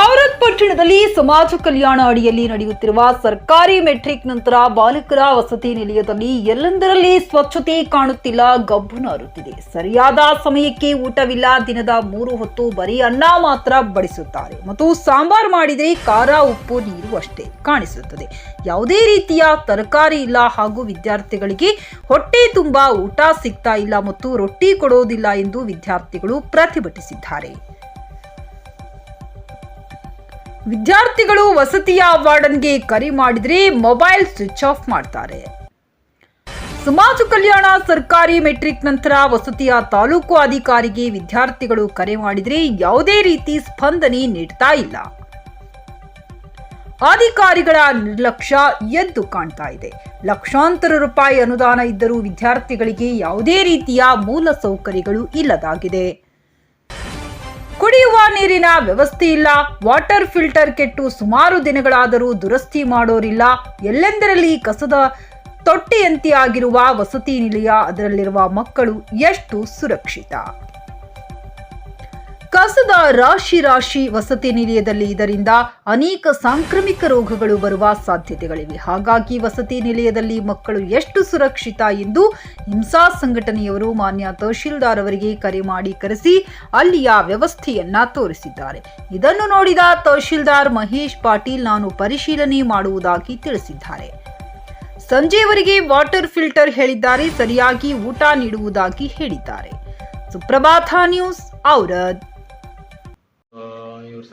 ಔರತ್ ಪಟ್ಟಣದಲ್ಲಿ ಸಮಾಜ ಕಲ್ಯಾಣ ಅಡಿಯಲ್ಲಿ ನಡೆಯುತ್ತಿರುವ ಸರ್ಕಾರಿ ಮೆಟ್ರಿಕ್ ನಂತರ ಬಾಲಕರ ವಸತಿ ನಿಲಯದಲ್ಲಿ ಎಲ್ಲೆಂದರಲ್ಲಿ ಸ್ವಚ್ಛತೆ ಕಾಣುತ್ತಿಲ್ಲ, ಗಬ್ಬು ನಾರುತ್ತಿದೆ. ಸರಿಯಾದ ಸಮಯಕ್ಕೆ ಊಟವಿಲ್ಲ, ದಿನದ ಮೂರು ಹೊತ್ತು ಬರೀ ಅನ್ನ ಮಾತ್ರ ಬಡಿಸುತ್ತಾರೆ. ಮತ್ತು ಸಾಂಬಾರ್ ಮಾಡಿದರೆ ಖಾರ, ಉಪ್ಪು, ನೀರು ಅಷ್ಟೇ ಕಾಣಿಸುತ್ತದೆ. ಯಾವುದೇ ರೀತಿಯ ತರಕಾರಿ ಇಲ್ಲ ಹಾಗೂ ವಿದ್ಯಾರ್ಥಿಗಳಿಗೆ ಹೊಟ್ಟೆ ತುಂಬ ಊಟ ಸಿಗ್ತಾ ಇಲ್ಲ ಮತ್ತು ರೊಟ್ಟಿ ಕೊಡೋದಿಲ್ಲ ಎಂದು ವಿದ್ಯಾರ್ಥಿಗಳು ಪ್ರತಿಭಟಿಸಿದ್ದಾರೆ. ವಿದ್ಯಾರ್ಥಿಗಳು ವಸತಿಯ ವಾರ್ಡನ್ಗೆ ಕರೆ ಮಾಡಿದರೆ ಮೊಬೈಲ್ ಸ್ವಿಚ್ ಆಫ್ ಮಾಡ್ತಾರೆ. ಸಮಾಜ ಕಲ್ಯಾಣ ಸರ್ಕಾರಿ ಮೆಟ್ರಿಕ್ ನಂತರ ವಸತಿಯ ತಾಲೂಕು ಅಧಿಕಾರಿಗೆ ವಿದ್ಯಾರ್ಥಿಗಳು ಕರೆ ಮಾಡಿದರೆ ಯಾವುದೇ ರೀತಿ ಸ್ಪಂದನೆ ನೀಡ್ತಾ ಇಲ್ಲ. ಅಧಿಕಾರಿಗಳ ನಿರ್ಲಕ್ಷ್ಯ ಎದ್ದು ಕಾಣ್ತಾ ಇದೆ. ಲಕ್ಷಾಂತರ ರೂಪಾಯಿ ಅನುದಾನ ಇದ್ದರೂ ವಿದ್ಯಾರ್ಥಿಗಳಿಗೆ ಯಾವುದೇ ರೀತಿಯ ಮೂಲ ಸೌಕರ್ಯಗಳು ಇಲ್ಲದಾಗಿದೆ. ಕುಡಿಯುವ ನೀರಿನ ವ್ಯವಸ್ಥೆ ಇಲ್ಲ. ವಾಟರ್ ಫಿಲ್ಟರ್ ಕೆಟ್ಟು ಸುಮಾರು ದಿನಗಳಾದರೂ ದುರಸ್ತಿ ಮಾಡೋರಿಲ್ಲ. ಎಲ್ಲೆಂದರಲ್ಲಿ ಕಸದ ತೊಟ್ಟಿಯಂತಿಯಾಗಿರುವ ವಸತಿ ನಿಲಯ, ಅದರಲ್ಲಿರುವ ಮಕ್ಕಳು ಎಷ್ಟು ಸುರಕ್ಷಿತ? ಕಸದ ರಾಶಿ ರಾಶಿ ವಸತಿ ನಿಲಯದಲ್ಲಿ ಇದರಿಂದ ಅನೇಕ ಸಾಂಕ್ರಾಮಿಕ ರೋಗಗಳು ಬರುವ ಸಾಧ್ಯತೆಗಳಿವೆ. ಹಾಗಾಗಿ ವಸತಿ ನಿಲಯದಲ್ಲಿ ಮಕ್ಕಳು ಎಷ್ಟು ಸುರಕ್ಷಿತ ಎಂದು ಹಿಂಸಾ ಸಂಘಟನೆಯವರು ಮಾನ್ಯ ತಹಶೀಲ್ದಾರ್ ಅವರಿಗೆ ಕರೆ ಮಾಡಿ ಕರೆಸಿ ಅಲ್ಲಿಯ ವ್ಯವಸ್ಥೆಯನ್ನ ತೋರಿಸಿದ್ದಾರೆ. ಇದನ್ನು ನೋಡಿದ ತಹಶೀಲ್ದಾರ್ ಮಹೇಶ್ ಪಾಟೀಲ್ ನಾನು ಪರಿಶೀಲನೆ ಮಾಡುವುದಾಗಿ ತಿಳಿಸಿದ್ದಾರೆ. ಸಂಜೆಯವರೆಗೆ ವಾಟರ್ ಫಿಲ್ಟರ್ ಹೇಳಿದ್ದಾರೆ. ಸರಿಯಾಗಿ ಊಟ ನೀಡುವುದಾಗಿ ಹೇಳಿದ್ದಾರೆ. ಸುಪ್ರಭಾತ ನ್ಯೂಸ್, ಔರದ್.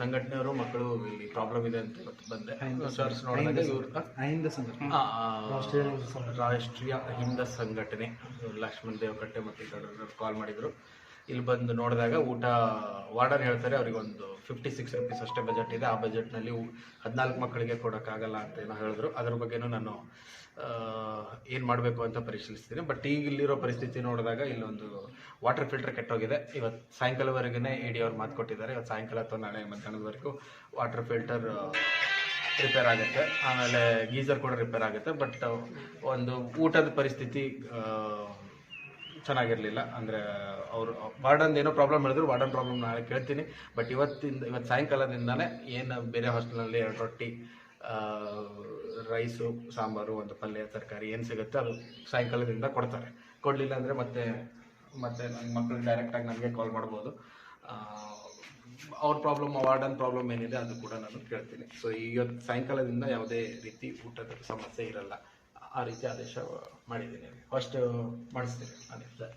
ಸಂಘಟನೆಯವರು ಮಕ್ಕಳು ಇಲ್ಲಿ ಪ್ರಾಬ್ಲಮ್ ಇದೆ ಅಂತ ಇವತ್ತು ಬಂದೆ. ಸರ್ಸ್ ನೋಡಿದಾಗ ರಾಷ್ಟ್ರೀಯ ಹಿಂದ ಸಂಘಟನೆ. ಲಕ್ಷ್ಮಣ್ ದೇವಕಟ್ಟೆ ಮತ್ತು ಇತರರು ಕಾಲ್ ಮಾಡಿದ್ರು. ಇಲ್ಲಿ ಬಂದು ನೋಡಿದಾಗ ಊಟ ವಾರ್ಡನ್ ಹೇಳ್ತಾರೆ ಅವರಿಗೊಂದು ಒಂದು ಫಿಫ್ಟಿ ಸಿಕ್ಸ್ ರುಪೀಸ್ ಅಷ್ಟೇ ಬಜೆಟ್ ಇದೆ. ಆ ಬಜೆಟ್ನಲ್ಲಿ ಹದಿನಾಲ್ಕು ಮಕ್ಕಳಿಗೆ ಕೊಡೋಕ್ಕಾಗಲ್ಲ ಅಂತ ಏನೋ ಹೇಳಿದ್ರು. ಅದ್ರ ಬಗ್ಗೆನೂ ನಾನು ಏನು ಮಾಡಬೇಕು ಅಂತ ಪರಿಶೀಲಿಸ್ತೀನಿ. ಬಟ್ ಈಗ ಇಲ್ಲಿರೋ ಪರಿಸ್ಥಿತಿ ನೋಡಿದಾಗ ಇಲ್ಲೊಂದು ವಾಟರ್ ಫಿಲ್ಟರ್ ಕೆಟ್ಟೋಗಿದೆ. ಇವತ್ತು ಸಾಯಂಕಾಲವರೆಗೂ ಇ ಡಿ ಅವ್ರು ಮಾತು ಕೊಟ್ಟಿದ್ದಾರೆ. ಇವತ್ತು ಸಾಯಂಕಾಲ ಅಥವಾ ನಾಳೆ ಮಧ್ಯಾಹ್ನದವರೆಗೂ ವಾಟರ್ ಫಿಲ್ಟರ್ ರಿಪೇರ್ ಆಗುತ್ತೆ. ಆಮೇಲೆ ಗೀಸರ್ ಕೂಡ ರಿಪೇರ್ ಆಗುತ್ತೆ. ಬಟ್ ಒಂದು ಊಟದ ಪರಿಸ್ಥಿತಿ ಚೆನ್ನಾಗಿರಲಿಲ್ಲ. ಅಂದರೆ ಅವರು ವಾರ್ಡನ್ ಏನೋ ಪ್ರಾಬ್ಲಮ್ ಹೇಳಿದ್ರು, ವಾರ್ಡನ್ ಪ್ರಾಬ್ಲಮ್ ನಾಳೆ ಕೇಳ್ತೀನಿ. ಬಟ್ ಇವತ್ತಿಂದ, ಇವತ್ತು ಸಾಯಂಕಾಲದಿಂದಲೇ ಏನು ಬೇರೆ ಹಾಸ್ಟೆಲ್ನಲ್ಲಿ ಎರಡು ರೊಟ್ಟಿ ರೈಸು, ಸಾಂಬಾರು, ಒಂದು ಪಲ್ಯ, ತರಕಾರಿ ಏನು ಸಿಗುತ್ತೆ ಅದು ಸಾಯಂಕಾಲದಿಂದ ಕೊಡ್ತಾರೆ. ಕೊಡಲಿಲ್ಲ ಅಂದರೆ ಮತ್ತೆ ಮತ್ತೆ ನನ್ನ ಮಕ್ಕಳು ಡೈರೆಕ್ಟಾಗಿ ನನಗೆ ಕಾಲ್ ಮಾಡ್ಬೋದು. ಅವ್ರ ಪ್ರಾಬ್ಲಮ್ ವಾರ್ಡನ್ ಪ್ರಾಬ್ಲಮ್ ಏನಿದೆ ಅದು ಕೂಡ ನಾನು ಕೇಳ್ತೀನಿ. ಸೊ ಇವತ್ತು ಸಾಯಂಕಾಲದಿಂದ ಯಾವುದೇ ರೀತಿ ಊಟದ ಸಮಸ್ಯೆ ಇರಲ್ಲ. ಆ ರೀತಿ ಆದೇಶ ಮಾಡಿದ್ದೀನಿ. ಫಸ್ಟ್ ಮಾಡಿಸ್ತೀನಿ. ಅದೇ. ಸರ್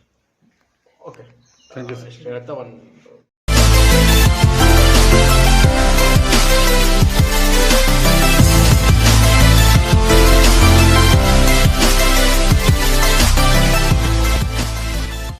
ಓಕೆ ಇಷ್ಟು ಹೇಳ್ತಾ ಒಂದು